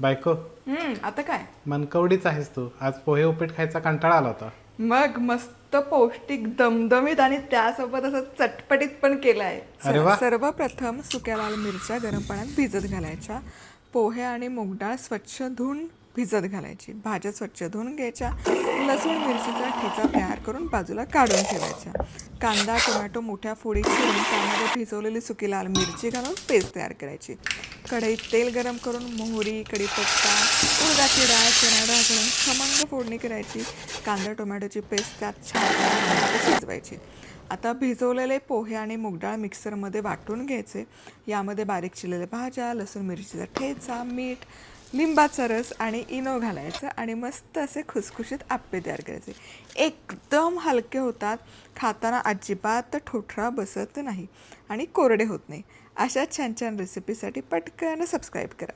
बायको. हम्म आता काय? मनकवडीच आहेस तू. आज पोहे उपीट खायचा कंटाळा आला होता. मग मस्त पौष्टिक दमदमीत आणि त्यासोबत असं चटपटीत पण केलाय. अरे वा. सर्वप्रथम सुक्या लाल मिरच्या गरम पाण्यात भिजत घालायच्या. पोहे आणि मूग डाळ स्वच्छ धुवून भिजत घालायची. भाज्या स्वच्छ धुवून घ्यायच्या. लसूण मिरचीचा ठेचा तयार करून बाजूला काढून ठेवायच्या. कांदा टोमॅटो मोठ्या फोडी चिरून त्यामध्ये भिजवलेली सुकी लाल मिरची घालून पेस्ट तयार करायची. कढईत तेल गरम करून मोहरी कढीपत्ता उडदाची डाळ चणा डाळ घालून खमंग फोडणी करायची. कांदा टोमॅटोची पेस्ट त्यात छान शिजवायची. आता भिजवलेले पोहे आणि मुगडाळ मिक्सरमध्ये वाटून घ्यायचे. यामध्ये बारीक चिरलेल्या भाज्या लसूण मिरचीचा ठेचा मीठ लिंबाचा रस आणि इनो घालायचं आणि मस्त असे खुसखुशीत आप्पे तयार करायचे. एकदम हलके होतात. खाताना अजिबात ठोठरा बसत नाही आणि कोरडे होत नाही. अशा छान छान रेसिपीसाठी पटकन सबस्क्राईब करा.